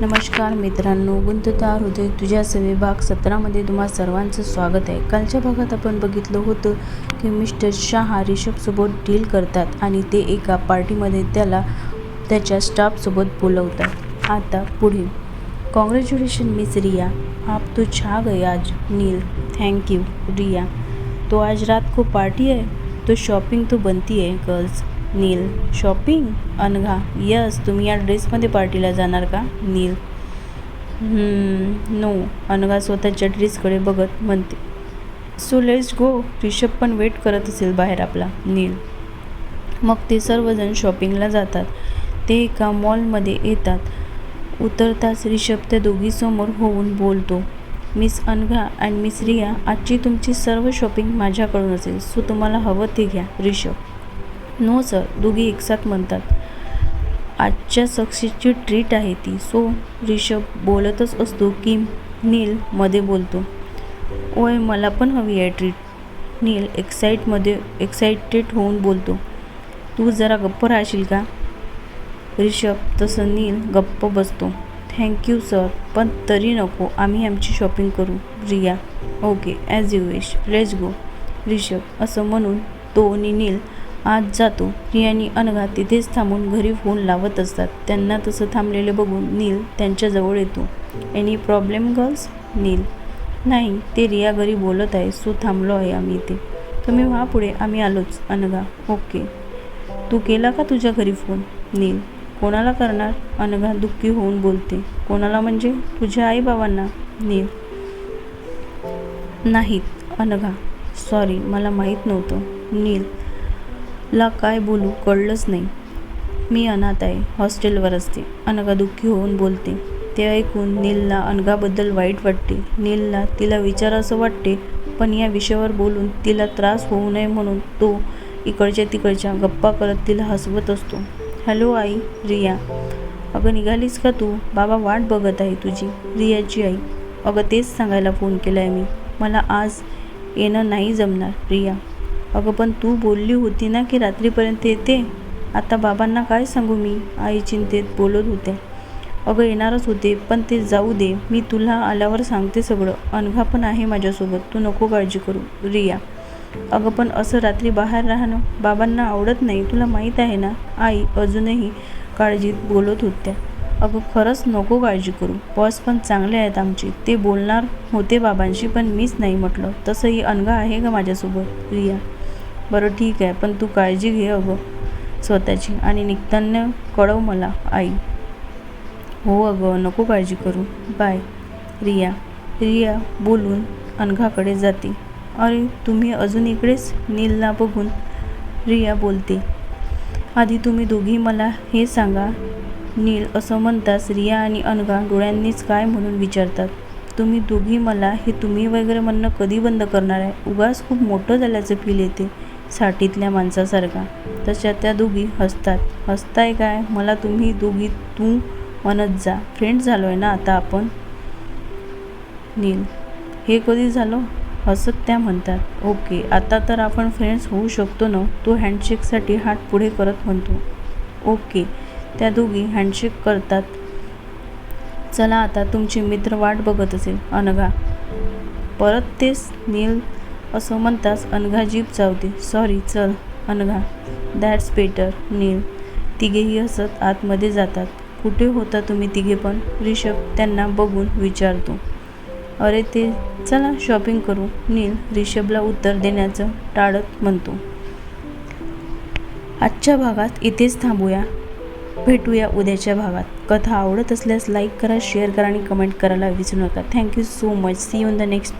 नमस्कार मित्रांनो गुंतता हृदय तुझ्या सवे भाग सतरामध्ये तुम्हा सर्वांचं स्वागत आहे. कालच्या भागात आपण बघितलं होतं की मिस्टर शहा रिषभसोबत डील करतात आणि ते एका पार्टीमध्ये त्याला त्याच्या स्टाफसोबत बोलवतात. आता पुढे कॉंग्रॅच्युलेशन मिस रिया. आप तो छा गए आज नील. Thank you you Riya. तो आज रात को पार्टी आहे तो शॉपिंग तो बनती आहे girls. Neel shopping Anagha yes तुम्ही या ड्रेसमध्ये पार्टीला जाणार का? नील. नो अनघा स्वतःच्या ड्रेसकडे बघत म्हणते. सो लेट्स गो रिषभ पण वेट करत असेल बाहेर आपला. नील. मग ते सर्वजण शॉपिंगला जातात. ते एका मॉलमध्ये येतात. उतरताच रिषभ त्या दोघीसमोर होऊन बोलतो. Miss Anagha and miss Riya आजची तुमची सर्व शॉपिंग माझ्याकडून असेल. सो तुम्हाला हवं ते घ्या रिषभ नो सर दोघी एकसाथ म्हणतात. आजच्या सक्सेसची ट्रीट आहे ती. सो रिषभ बोलतच असतो की नील मध्ये बोलतो. ओय मला पण हवी आहे ट्रीट नील एक्साईटमध्ये एक्साइटेड होऊन बोलतो. तू जरा गप्प राहशील का? रिषभ तसं नील गप्प बसतो. थँक्यू सर पण तरी नको. आम्ही आमची शॉपिंग करू. Riya. Okay as you wish let's go Rishabh असं म्हणून तो आणि नील आत जातो. रियानी अनघा तिथेच थांबून घरी फोन लावत असतात. त्यांना तसं थांबलेले बघून नील त्यांच्याजवळ येतो. Any problem girls Neel. नाही ते रिया घरी बोलत आहे. सो थांबलो आहे आम्ही इथे. तुम्ही व्हा पुढे. आम्ही आलोच. अनघा. ओके. तू केला का तुझ्या घरी फोन? नील. कोणाला करणार? अनघा दुःखी होऊन बोलते. कोणाला म्हणजे? तुझ्या आईबाबांना. नील. नाहीत. अनघा. सॉरी मला माहीत नव्हतं. नील. ला काय बोलू कळलंच नाही. मी अनाथ आहे हॉस्टेलवर असते. अनघा दुःखी होऊन बोलते. ते ऐकून नीलला अनघाबद्दल वाईट वाटते. नीलला तिला विचारावंसं वाटते पण या विषयावर बोलून तिला त्रास होऊ नये म्हणून तो इकडच्या तिकडच्या गप्पा करत तिला हसवत असतो. हॅलो आई रिया. अगं निघालीस का तू? बाबा वाट बघत आहे तुझी रियाची आई. अगं तेच सांगायला फोन केला आहे मी. मला आज येणं नाही जमणार रिया. अगं पण तू बोलली होती ना की रात्रीपर्यंत येते. आता बाबांना काय सांगू मी? आई चिंतेत बोलत होते अगं येणारच होते पण ते जाऊ दे. मी तुला आल्यावर सांगते सगळं. अनघा पण आहे माझ्यासोबत. तू नको काळजी करू रिया. अगं पण असं रात्री बाहेर राहणं बाबांना आवडत नाही. तुला माहीत आहे ना आई अजूनही काळजीत बोलत होत्या. अगं खरंच नको काळजी करू. बॉस पण चांगले आहेत आमचे. ते बोलणार होते बाबांशी पण मीच नाही म्हटलं. तसंही अनघा आहे का माझ्यासोबत रिया? बरं ठीक आहे पण तू काळजी घे अगं स्वतःची. आणि निघताना कळव मला आई. हो अगं नको काळजी करू. बाय. रिया. रिया बोलून अनघाकडे जाते. अरे तुम्ही अजून इकडेच? नीलला बघून रिया बोलते. आधी तुम्ही दोघी मला हे सांगा. नील असं म्हणताच रिया आणि अनघा डोळ्यांनीच काय म्हणून विचारतात. तुम्ही दोघी मला हे तुम्ही वगैरे म्हणणं कधी बंद करणार आहे? उगाच खूप मोठं झाल्याचं फील येते. साठीतल्या माणसासारखा. तशा त्या दोघी हसतात. हसताय काय? मला तुम्ही दोघी तू म्हणत जा. फ्रेंड झालो आहे ना आता आपण? नील. हे कधी झालो? हसत त्या म्हणतात. ओके. आता तर आपण फ्रेंड्स होऊ शकतो ना? तो हँडशेकसाठी हात पुढे करत म्हणतो. ओके. त्या दोघी हँडशेक करतात. चला आता तुमचे मित्र वाट बघत असेल. अनघा. परत तेच नील असं म्हणताच अनघा जीप चावते. सॉरी चल अनघा. दॅट्स बेटर नील. तिघेही हसत आतमध्ये जातात. कुठे होता तुम्ही तिघे पण? रिषभ त्यांना बघून विचारतो. अरे ते चला शॉपिंग करू. नील रिषभला उत्तर देण्याचं टाळत म्हणतो. आजच्या भागात इथेच थांबूया. भेटूया उद्याच्या भागात. कथा आवडत असल्यास लाईक करा शेअर करा आणि कमेंट करायला विसरू नका. Thank you so much see you in the next